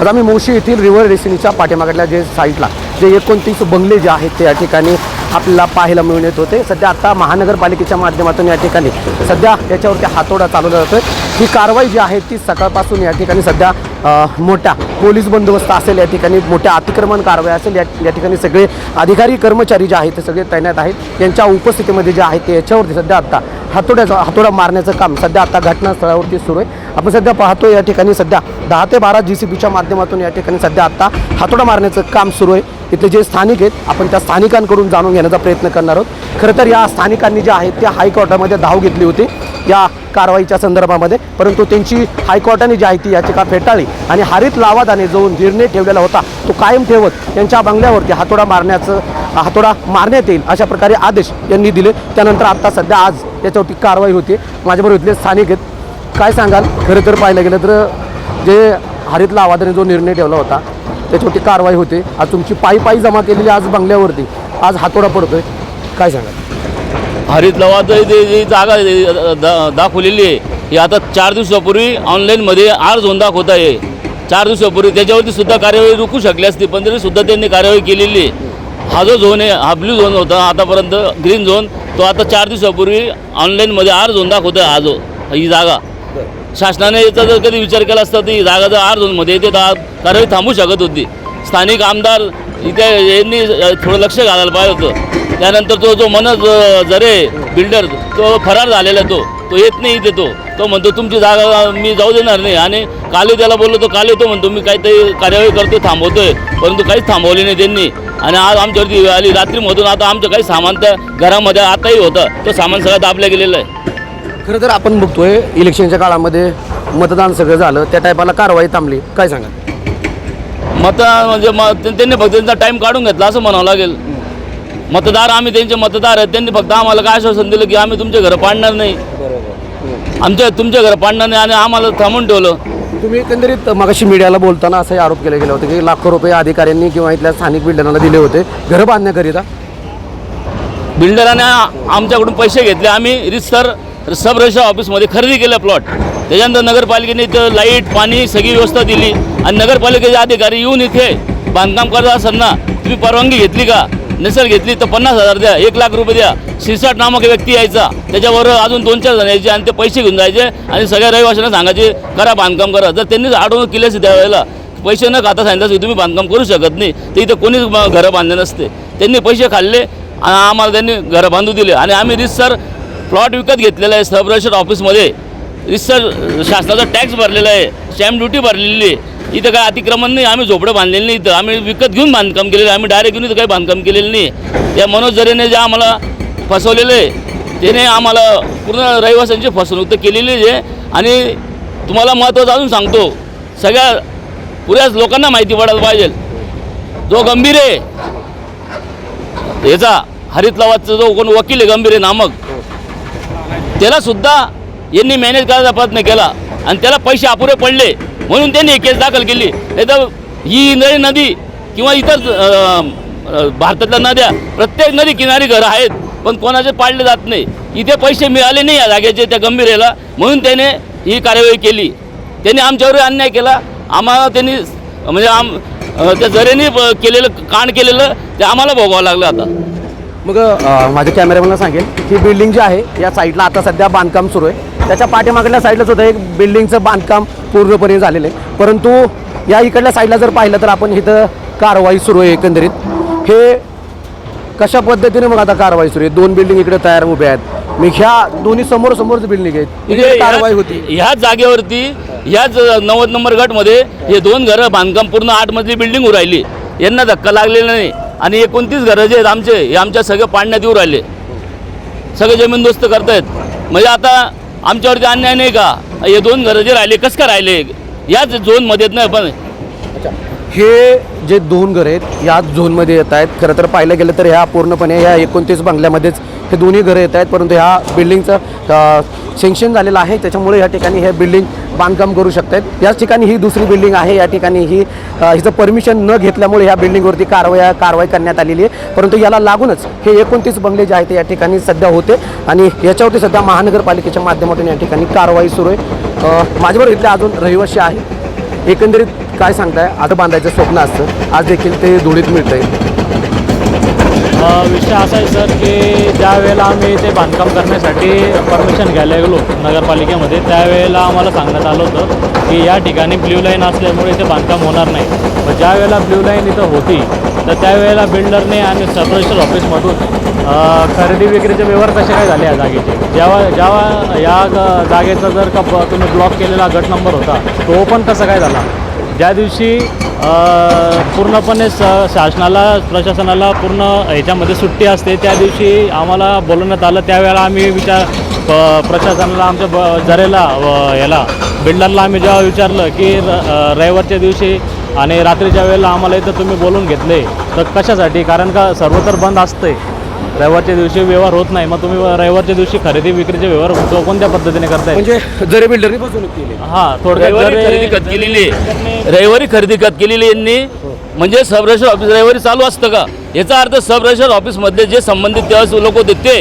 आज आम्ही मोशी येथील रिव्हर रेसिनीच्या पाठीमागल्या जे साईटला जे एकोणतीस बंगले जे आहेत ते या ठिकाणी आपल्याला पाहायला मिळून येत होते. सध्या आता महानगरपालिकेच्या माध्यमातून या ठिकाणी सध्या याच्यावरती हातोडा चालवला जातोय. ही कारवाई जी आहे ती सकाळपासून या ठिकाणी सध्या मोठ्या पोलीस बंदोबस्त असेल या ठिकाणी मोठ्या अतिक्रमण कारवाई असेल या या ठिकाणी सगळे अधिकारी कर्मचारी जे आहेत ते सगळे तैनात आहेत. यांच्या उपस्थितीमध्ये जे आहे ते याच्यावरती सध्या आत्ता हातोड्याचा हातोडा मारण्याचं काम सध्या आता घटनास्थळावरती सुरू आहे. आपण सध्या पाहतो या ठिकाणी सध्या दहा ते बारा जी सी बीच्या माध्यमातून या ठिकाणी सध्या आता हातोडा मारण्याचं काम सुरू आहे. इथले जे स्थानिक आहेत आपण त्या स्थानिकांकडून जाणून घेण्याचा प्रयत्न करणार आहोत. खरं तर या स्थानिकांनी जे आहेत त्या हायकोर्टामध्ये धाव घेतली होती या कारवाईच्या संदर्भामध्ये. परंतु त्यांची हायकोर्टाने जी आहे ती याचिका फेटाळली आणि हरित लावादाने जो निर्णय ठेवलेला होता तो कायम ठेवत त्यांच्या बंगल्यावरती हातोडा मारण्याचं हातोडा मारण्यात येईल अशा प्रकारे आदेश यांनी दिले. त्यानंतर आता सध्या आज याच्यावरती कारवाई होती. माझ्याबरोबर इथले स्थानिक आहेत. काय सांगाल? खरं तर पाहायला गेलं तर जे हरित लावादाने जो निर्णय ठेवला होता त्याच्यावरती कारवाई होते. आज तुमची पायी पायी जमा केलेली आज बंगल्यावरती आज हातोडा पडतोय. काय सांगाल? हरित लवाचं जे जी जागा दा- दाखवलेली आहे ही आता चार दिवसापूर्वी ऑनलाईनमध्ये आर झोन दाखवत आहे. चार दिवसापूर्वी त्याच्यावरती सुद्धा कार्यवाही रोखू शकली असती पण तरी सुद्धा त्यांनी कार्यवाही केलेली आहे. हा जो झोन आहे हा ब्ल्यू झोन होता आतापर्यंत ग्रीन झोन तो आता चार दिवसापूर्वी ऑनलाईनमध्ये आर झोन दाखवतो हा जो ही जागा. शासनाने याचा जर कधी विचार केला असता ती जागा जर आर झोनमध्ये येते तर कारवाई थांबू शकत होती. स्थानिक आमदार इथे यांनी थोडं लक्ष घालायला पाहिजे होतं. त्यानंतर तो जो मनज जरे बिल्डर तो फरार झालेला तो. तो येत नाही इथे तो. तो म्हणतो तुमची जागा मी जाऊ देणार नाही. आणि काले त्याला बोललो तो काले तो म्हणतो मी काहीतरी कार्यवाही करतो थांबवतोय. परंतु काहीच थांबवली नाही त्यांनी. आणि आज आमच्यावरती आली. रात्रीमधून आता आमचं काही सामान त्या घरामध्ये आताही होतं. तो सामान सगळं दाबलं गेलेलं आहे. खरं तर आपण बघतोय इलेक्शनच्या काळामध्ये मतदान सगळं झालं. त्या टायपाला कारवाई थांबली. काय सांगाल? मत म्हणजे म त्यांनी फक्त त्यांचा टाईम काढून घेतला असं म्हणावं लागेल. मतदार आम्ही त्यांचे मतदार आहेत. त्यांनी फक्त आम्हाला काय आश्वासन दिलं की आम्ही तुमचे घरं पाडणार नाही. आमच्या तुमच्या घरं पाडणार नाही आणि आम्हाला थांबून ठेवलं. तुम्ही एकंदरीत मगाशी मीडियाला बोलताना असाही आरोप केला गेला होता की लाखो रुपये अधिकाऱ्यांनी किंवा इथल्या स्थानिक बिल्डरांना दिले होते. घरं बांधण्याकरिता बिल्डराने आमच्याकडून पैसे घेतले. आम्ही रितसर सब रजिस्टर ऑफिसमध्ये खरेदी केलं प्लॉट त्याच्यानंतर नगरपालिकेने इथं लाइट पाणी सगळी व्यवस्था दिली. आणि नगरपालिकेचे अधिकारी येऊन इथे बांधकाम करत असताना तुम्ही परवानगी घेतली का? नसेल घेतली तर पन्नास हजार द्या एक लाख रुपये द्या. शिरसाट नामक व्यक्ती यायचा. त्याच्यावर अजून दोन चार जण यायचे आणि ते पैसे घेऊन जायचे आणि सगळ्या रहिवाशांना सांगायचे करा बांधकाम करा. जर त्यांनी अडवणूक केली असती त्यावेळेला पैसे न खाता सांगितलं की तुम्ही बांधकाम करू शकत नाही. तर इथं कोणीच घरं बांधले नसते. त्यांनी पैसे खाल्ले आणि आम्हाला त्यांनी घरं बांधू दिले. आणि आम्ही रिसर प्लॉट विकत घेतलेला आहे सब रजिस्टर ऑफिसमध्ये. रिसर शासनाचा टॅक्स भरलेला आहे स्टॅम्प ड्युटी भरलेली आहे. इथं काय अतिक्रमण नाही आम्ही झोपडं बांधलेलं नाही इथं. आम्ही विकत घेऊन बांधकाम केलेलं आम्ही डायरेक्ट घेऊन इथं काही बांधकाम केलेलं नाही. या मनोज जरेने जे आम्हाला फसवलेलं आहे त्याने आम्हाला पूर्ण रहिवाशांची फसवणूक तर केलेलीच आहे. आणि तुम्हाला महत्त्वाचं अजून सांगतो सगळ्या पुऱ्याच लोकांना माहिती पडायला पाहिजे. जो गंभीर आहे याचा हरित लवादचा जो कोण वकील आहे गंभीर आहे नामक त्याला सुद्धा यांनी मॅनेज करायचा प्रयत्न केला. आणि त्याला पैसे अपुरे पडले. म्हणून त्यांनी केस दाखल केली. नाही तर ही इंद्रायणी नदी किंवा इतर भारतातल्या नद्या प्रत्येक नदी किनारी घरं आहेत पण कोणाचे पाडले जात नाही. इथे पैसे मिळाले नाही या जागेचे त्या गंभीरेला. म्हणून त्याने ही कार्यवाही केली. त्यांनी आमच्यावर अन्याय केला. आम्हाला त्यांनी म्हणजे आम त्या जरेने केलेलं कांड केलेलं ते आम्हाला भोगावं लागलं आता. मग माझ्या कॅमेरामॅनला सांगेल ही बिल्डिंग जी आहे या साईडला आता सध्या बांधकाम सुरू आहे. त्याच्या पाठीमागल्या साईडला सुद्धा एक बिल्डिंगचं बांधकाम पूर्णपणे झालेलं आहे. परंतु या इकडल्या साईडला जर पाहिलं तर आपण इथं कारवाई सुरू आहे एकंदरीत. हे कशा पद्धतीने मग आता कारवाई सुरू आहे? दोन बिल्डिंग इकडे तयार उभ्या आहेत. मग ह्या दोन्ही समोर समोरच बिल्डिंग आहेत. म्हणजे इकडे ह्या- कारवाई होती. ह्याच जागेवरती ह्याच नव्वद नंबर गटमध्ये हे दोन घरं बांधकाम पूर्ण आठ मजली बिल्डिंग राहिली यांना धक्का लागलेला नाही. आणि एकोणतीस घरं जे आहेत आमचे हे आमच्या सगळं पाडण्यात येऊ राहिले. सगळे जमीनदोस्त करतायत. म्हणजे आता आमच्यावरती अन्याय नाही का? हे दोन घरं जे राहिले कसं काय राहिले? याच झोनमध्ये नाही. पण हे जे दोन घर आहेत या झोनमध्ये येत आहेत. खरं तर पाहिलं गेलं तर ह्या पूर्णपणे ह्या एकोणतीस बंगल्यामध्येच हे दोन्ही घरं येत आहेत परंतु ह्या बिल्डिंगचं सेंक्शन झालेलं आहे. त्याच्यामुळे या ठिकाणी हे बिल्डिंग बांधकाम करू शकतात याच ठिकाणी ही दुसरी बिल्डिंग आहे. या ठिकाणी ही हिचं परमिशन न घेतल्यामुळे ह्या बिल्डिंगवरती कारवाया कारवाई करण्यात आलेली आहे. परंतु याला लागूनच हे एकोणतीस बंगले जे आहेत ते या ठिकाणी सध्या होते. आणि याच्यावरती सध्या महानगरपालिकेच्या माध्यमातून या ठिकाणी कारवाई सुरू आहे. अ, माझ्याबरोबर इथले अजून रहिवासी आहे. एकंदरीत काय सांगताय? आता बांधायचं स्वप्न असतं. आज देखील ते धुळीत मिळतंय. विषय असा आहे सर की ज्या वेळेला आम्ही ते बांधकाम करण्यासाठी परमिशन घ्यायला गेलो नगरपालिकेमध्ये त्यावेळेला आम्हाला सांगण्यात आलं होतं की या ठिकाणी ब्ल्यू लाईन असल्यामुळे इथे बांधकाम होणार नाही. पण ज्या वेळेला ब्ल्यू लाईन इथं होती तर त्यावेळेला बिल्डरने आणि सबरेशन ऑफिसमधून खरेदी विक्रीचे व्यवहार कसे काय झाले या जागेचे? जेव्हा जेव्हा या जागेचा जर का तुम्ही ब्लॉक केलेला गट नंबर होता तो पण कसा काय झाला? ज्या दिवशी पूर्णपणे स शासनाला प्रशासनाला पूर्ण ह्याच्यामध्ये सुट्टी असते त्या दिवशी आम्हाला बोलवण्यात आलं. त्यावेळेला आम्ही विचार प- प्रशासनाला आमच्या ब जरेला याला बिल्डरला आम्ही जेव्हा विचारलं की र रविवारच्या दिवशी आणि रात्रीच्या वेळेला आम्हाला इथं तुम्ही बोलून घेतले तर कशासाठी? कारण का सर्व तर बंद असतंय. रविवारच्या दिवशी व्यवहार होत नाही मग तुम्ही रविवारच्या दिवशी खरेदी विक्रीचे व्यवहार को- कोणत्या पद्धतीने करताय? म्हणजे जरे बिल्डरनी फसवणूक केली. हां थोडक्यात रविवारी जरी- खरेदी खत केलेली आहे. रविवारी खरेदी खत केलेली यांनी म्हणजे सब रजिस्टर ऑफिस रविवारी चालू असतं का? याचा अर्थ सब रजिस्टर ऑफिसमधले जे संबंधित त्यावेळेस लोक होते ते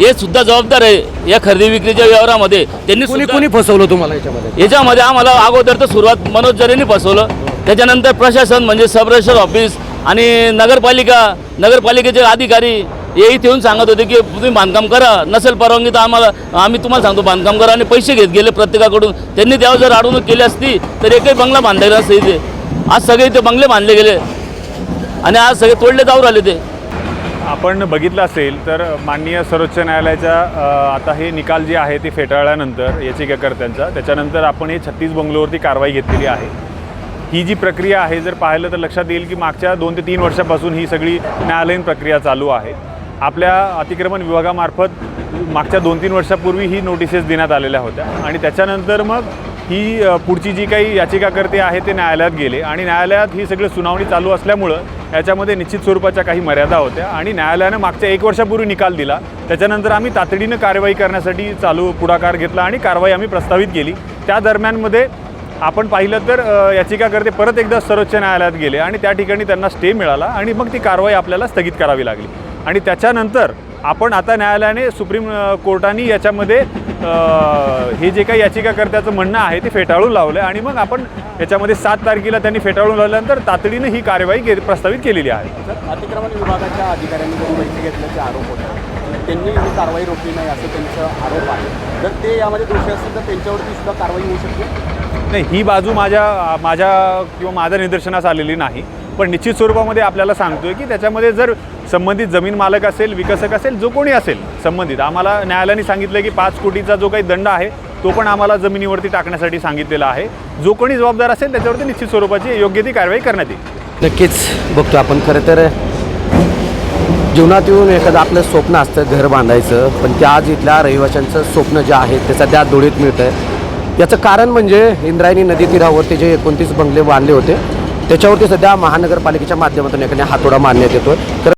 हे सुद्धा जबाबदार आहे. या खरेदी विक्रीच्या व्यवहारामध्ये त्यांनी कोणी सुद्धा- कोणी फसवलं तुम्हाला याच्यामध्ये? याच्यामध्ये आम्हाला अगोदर तर सुरुवात मनोज जरेंनी फसवलं. त्याच्यानंतर प्रशासन म्हणजे सब रजिस्टर ऑफिस आणि नगरपालिका नगरपालिकेचे अधिकारी हे इथे येऊन सांगत होते की तुम्ही बांधकाम करा नसेल परवानगी तर आम्हाला आम्ही तुम्हाला सांगतो बांधकाम करा आणि पैसे घेत गेले प्रत्येकाकडून. त्यांनी त्यावर जर अडवणूक केली असती तर एकही बंगला बांधायला असते इथे. आज सगळे इथे बंगले बांधले गेले. आणि आज सगळे तोडले जाऊ राहिले ते. आपण बघितलं असेल तर माननीय सर्वोच्च न्यायालयाच्या आता हे निकाल जे आहे ते फेटाळल्यानंतर याचिकाकर्त्यांचा त्याच्यानंतर आपण हे छत्तीस बंगलोवरती कारवाई घेतलेली आहे. ही जी प्रक्रिया आहे जर पाहिलं तर लक्षात येईल की मागच्या दोन ते तीन वर्षापासून ही सगळी न्यायालयीन प्रक्रिया चालू आहे. आपल्या अतिक्रमण विभागामार्फत मागच्या दोन तीन वर्षापूर्वी ही नोटिसेस देण्यात आलेल्या होत्या. आणि त्याच्यानंतर मग ही पुढची जी काही याचिकाकर्ते आहे ते न्यायालयात गेले. आणि न्यायालयात ही सगळी सुनावणी चालू असल्यामुळं याच्यामध्ये निश्चित स्वरूपाच्या काही मर्यादा होत्या. आणि न्यायालयानं मागच्या एक वर्षापूर्वी निकाल दिला. त्याच्यानंतर आम्ही तातडीनं कारवाई करण्यासाठी चालू पुढाकार घेतला आणि कारवाई आम्ही प्रस्तावित केली. त्या दरम्यानमध्ये आपण पाहिलं तर याचिकाकर्ते परत एकदा सर्वोच्च न्यायालयात गेले आणि त्या ठिकाणी त्यांना स्टे मिळाला आणि मग ती कारवाई आपल्याला स्थगित करावी लागली. आणि त्याच्यानंतर आपण आता न्यायालयाने सुप्रीम कोर्टाने याच्यामध्ये हे जे काही याचिकाकर्त्याचं म्हणणं आहे ते फेटाळून लावलं आणि मग आपण याच्यामध्ये सात तारखेला त्यांनी फेटाळून लावल्यानंतर तातडीनं ही कारवाई के प्रस्तावित केलेली आहे. अतिक्रमण विभागाच्या अधिकाऱ्यांनी पैसे घेतल्याचे आरोप होते. त्यांनी ही कारवाई रोखली नाही असं त्यांचा आरोप आहे. जर ते यामध्ये दोषी असतील तर त्यांच्यावरती सुद्धा कारवाई होऊ शकते? नाही ही बाजू माझ्या माझ्या किंवा माझ्या निदर्शनास आलेली नाही. पण निश्चित स्वरूपामध्ये आपल्याला सांगतोय की त्याच्यामध्ये जर संबंधित जमीन मालक असेल विकसक असेल जो कोणी असेल संबंधित. आम्हाला न्यायालयाने सांगितलं की पाच कोटीचा जो काही दंड आहे तो पण आम्हाला जमिनीवरती टाकण्यासाठी सांगितलेला आहे. जो कोणी जबाबदार असेल त्याच्यावरती निश्चित स्वरूपाची योग्य ती कारवाई करण्यात येईल. नक्कीच. बघतो आपण खरं तर जीवनात येऊन एखादं आपलं स्वप्न असतं घर बांधायचं पण त्या आज इथल्या रहिवाशांचं स्वप्न जे आहे ते सध्या धुळीत मिळतं आहे याचं कारण म्हणजे इंद्रायणी नदी तीरावरती जे एकोणतीस बंगले बांधले होते त्याच्यावरती सध्या महानगरपालिकेच्या माध्यमातून एखाद्या हातोडा मारण्यात येतो तर